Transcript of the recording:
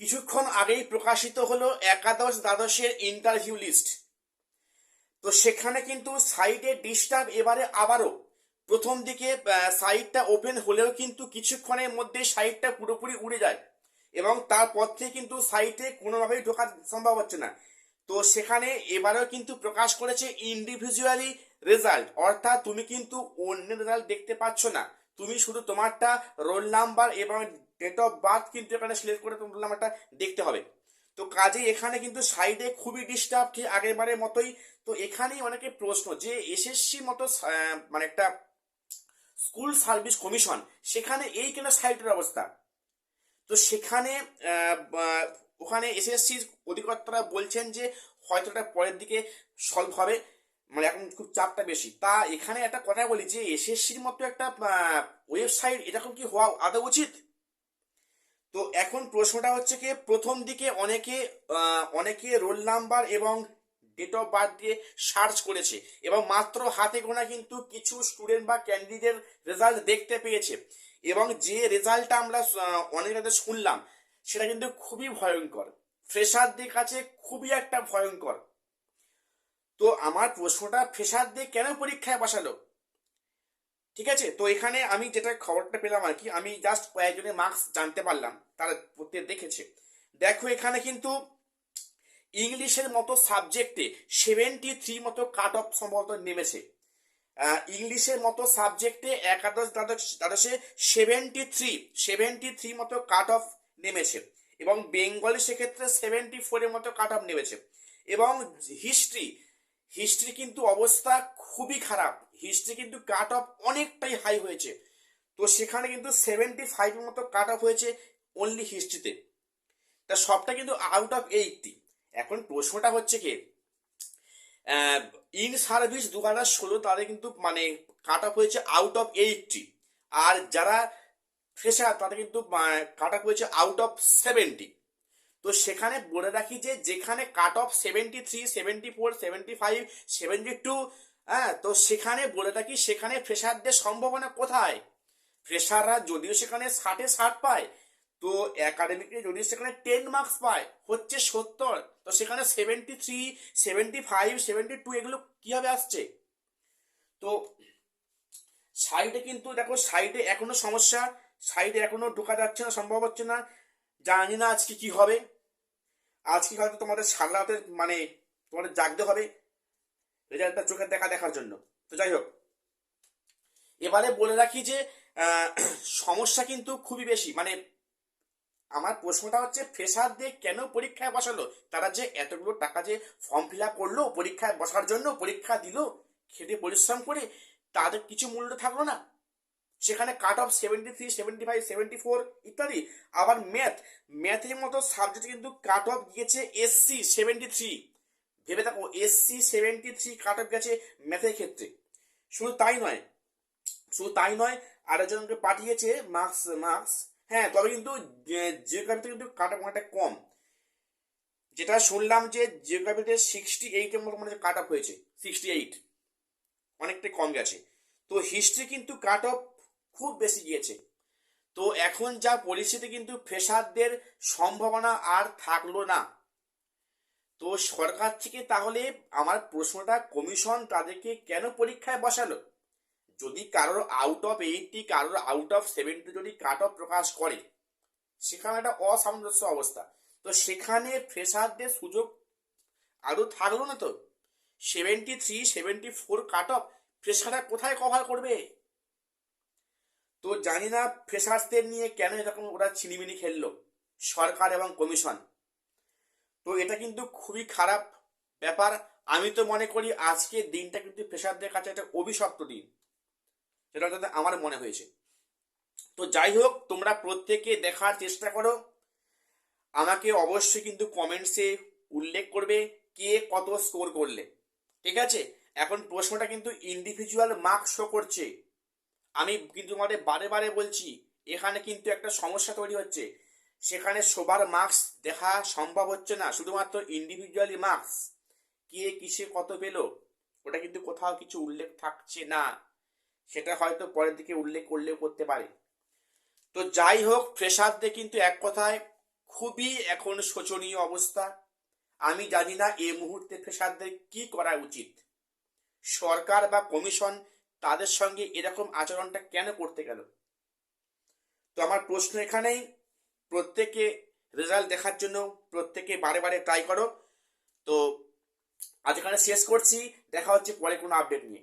কিছুক্ষণ আগেই প্রকাশিত হলো একাদশ দ্বাদশের ইন্টারভিউ লিস্ট। তো সেখানে কিন্তু সাইটে ডিস্টার্ব এবারে আবারও। প্রথম দিকে সাইটটা ওপেন হলেও কিন্তু কিছুক্ষণের মধ্যে সাইটটা পুরোপুরি উড়ে যায় এবং তারপর থেকে কিন্তু সাইটে কোনোভাবেই ঢোকা সম্ভব হচ্ছে না। তো সেখানে এবারেও কিন্তু প্রকাশ করেছে ইন্ডিভিজুয়ালি রেজাল্ট অর্থাৎ তুমি কিন্তু অন্য রেজাল্ট দেখতে পাচ্ছ না। তুমি শুধু তোমারটা রোল নাম্বার এবং ডেট অফ বার্থ কিন্তু এখানে সিলেক্ট করে তোমার নাম্বারটা দেখতে হবে। তো কাজে এখানে কিন্তু সাইডে খুবই ডিস্টার্ব ঠিক আগের বারের মতোই। তো এখানেই অনেকে প্রশ্ন যে এসএসসি মতো মানে একটা স্কুল সার্ভিস কমিশন সেখানে এই কেন সাইটের অবস্থা? তো সেখানে ওখানে এসএসসির অধিকর্তারা বলছেন যে হয়তো এটা পরের দিকে সলভ হবে মানে এখন খুব চাপটা বেশি। তা এখানে একটা কথা বলি যে এসএসসির মতো একটা ওয়েবসাইট এরকম কি হওয়া আদৌ উচিত? তো এখন প্রশ্নটা হচ্ছে কি, প্রথম দিকে অনেকে অনেকে রোল নাম্বার এবং ডেট অফ বার্থ দিয়ে সার্চ করেছে এবং মাত্র হাতে গোনা কিন্তু কিছু স্টুডেন্ট বা ক্যান্ডিডেট রেজাল্ট দেখতে পেয়েছে এবং যে রেজাল্টটা আমরা অনেক শুনলাম সেটা কিন্তু খুবই ভয়ঙ্কর। ফ্রেশারদের কাছে খুবই একটা ভয়ঙ্কর। তো আমার প্রশ্নটা ফ্রেশারদের কেন পরীক্ষায় বসালো? ঠিক আছে? তো এখানে আমি যেটা খবরটা পেলাম আর কি, আমি জাস্ট কয়েকজনের মার্কস জানতে পারলাম, তারা প্রত্যেক দেখেছে। দেখো এখানে কিন্তু ইংলিশের মতো সাবজেক্টে সেভেন্টি থ্রি মতো কাট অফ সম্ভবত নেমেছে। ইংলিশের মতো সাবজেক্টে একাদশ দ্বাদশ, দ্বাদশে সেভেন্টি থ্রি সেভেন্টি থ্রি মতো কাট অফ নেমেছে এবং বেঙ্গলি সেক্ষেত্রে সেভেন্টি ফোরের মতো কাট অফ নেমেছে। এবং হিস্ট্রি হিস্ট্রি কিন্তু অবস্থা খুবই খারাপ। হিস্ট্রি কিন্তু কাট অফ অনেকটাই হাই হয়েছে। তো সেখানে কিন্তু সেভেন্টি ফাইভের মতো কাট অফ হয়েছে অনলি হিস্ট্রিতে তা। সবটা কিন্তু আউট অফ এইটটি এখন প্রশ্নটা হচ্ছে কি ইন সার্ভিস দু হাজার ষোলো তাদের কিন্তু মানে কাট অফ হয়েছে আউট অফ এইটটি আর যারা ফ্রেশার তাদের কিন্তু কাট অফ হয়েছে আউট অফ সেভেন্টি তো সেখানে বলে রাখি যে যেখানে cut off seventy three seventy four seventy five seventy two হ্যাঁ তো সেখানে বলে রাখি সেখানে ফ্রেশারদের সম্ভাবনা কোথায়? ফ্রেশাররা যদিও সেখানে ষাটে ষাট পায়, তো একাডেমিকে যদি সেখানে টেন মার্কস পায়, হচ্ছে সত্তর, তো সেখানে seventy three seventy five seventy two এগুলো কীভাবে আসছে? তো সাইডে কিন্তু দেখো সাইডে এখনও সমস্যা সাইডে এখনও ঢোকা যাচ্ছে না, সম্ভব হচ্ছে না, জানি না আজকে কি হবে। আজকে হয়তো তোমাদের সারা মানে তোমাদের জাগতে হবে রেজাল্টটা চোখের দেখা দেখার জন্য। তো যাই হোক, এবারে বলে রাখি যে সমস্যা কিন্তু খুবই বেশি। মানে আমার প্রশ্নটা হচ্ছে ফ্রেশারদের কেন পরীক্ষায় বসালো? তারা যে এতগুলো টাকা যে ফর্ম ফিল আপ করল, পরীক্ষায় বসার জন্য পরীক্ষা দিল, খেটে পরিশ্রম করে, তাদের কিছু মূল্য থাকল না। সেখানে cut off seventy three seventy five seventy four ইত্যাদি। আবার ম্যাথ ম্যাথের মতো সাবজেক্টে কিন্তু কাট অফ গিয়েছে এসসি সেভেন্টি থ্রি ভেবে দেখো SC seventy three cut off গেছে ম্যাথের ক্ষেত্রে। শুধু তাই নয়, শুধু তাই নয়, আরেকজনকে পাঠিয়েছে মার্কস মার্কস হ্যাঁ তবে কিন্তু জিওগ্রাফিতে কিন্তু কাট অফ অনেকটা কম। যেটা শুনলাম যে জিওগ্রাফিতে সিক্সটি এইটের মতো মানে কাট অফ হয়েছে সিক্সটি এইট অনেকটাই কম গেছে। তো হিস্ট্রি কিন্তু কাট অফ খুব বেশি গিয়েছে। তো এখন যা পরিস্থিতি কিন্তু ফ্রেশারদের সম্ভাবনা আর থাকল না। তো সরকার থেকে তাহলে আমার প্রশ্নটা, কমিশন তাদেরকে কেন পরীক্ষায় বসালো? যদি কারোর আউট অফ এইটটি কারোর আউট অফ সেভেন্টি যদি কাট অফ প্রকাশ করে, সেখানে একটা অসামঞ্জস্য অবস্থা। তো সেখানে ফ্রেশারদের সুযোগ আদৌ থাকল না তো? Seventy three seventy four cut off ফ্রেশাররা কোথায় কভার করবে? তো জানি না ফ্রেশার্সদের নিয়ে কেন এরকম ওরা ছিনিমিনি খেললো, সরকার এবং কমিশন। তো এটা কিন্তু খুবই খারাপ ব্যাপার। আমি তো মনে করি আজকের দিনটা কিন্তু ফ্রেশারদের কাছে একটা অভিশপ্ত দিন সেটা যাতে আমার মনে হয়েছে। তো যাই হোক, তোমরা প্রত্যেকে দেখার চেষ্টা করো। আমাকে অবশ্যই কিন্তু কমেন্টসে উল্লেখ করবে কে কত স্কোর করলে। ঠিক আছে? এখন প্রশ্নটা কিন্তু ইন্ডিভিজুয়াল মার্কস শো করছে। আমি কিন্তু তোমাদের বারে বারে বলছি, এখানে কিন্তু একটা সমস্যা তৈরি হচ্ছে। সেখানে সবার মার্কস দেখা সম্ভব হচ্ছে না, শুধুমাত্র ইন্ডিভিজুয়ালি মার্কস কে কিসে কত পেল, ওটা কিন্তু কোথাও কিছু উল্লেখ থাকছে না। সেটা হয়তো পরের দিকে উল্লেখ করলেও করতে পারে। তো যাই হোক, ফ্রেশারদের কিন্তু এক কথায় খুবই এখন শোচনীয় অবস্থা। আমি জানি না এ মুহূর্তে ফ্রেশারদের কি করা উচিত। সরকার বা কমিশন তাদের সঙ্গে এরকম আচরণটা কেন করতে গেল? তো আমার প্রশ্ন এখানেই, প্রত্যেকে রেজাল্ট দেখার জন্য প্রত্যেকে বারে বারে ট্রাই করো। তো আজ এখানে শেষ করছি, দেখা হচ্ছে পরে কোনো আপডেট নিয়ে।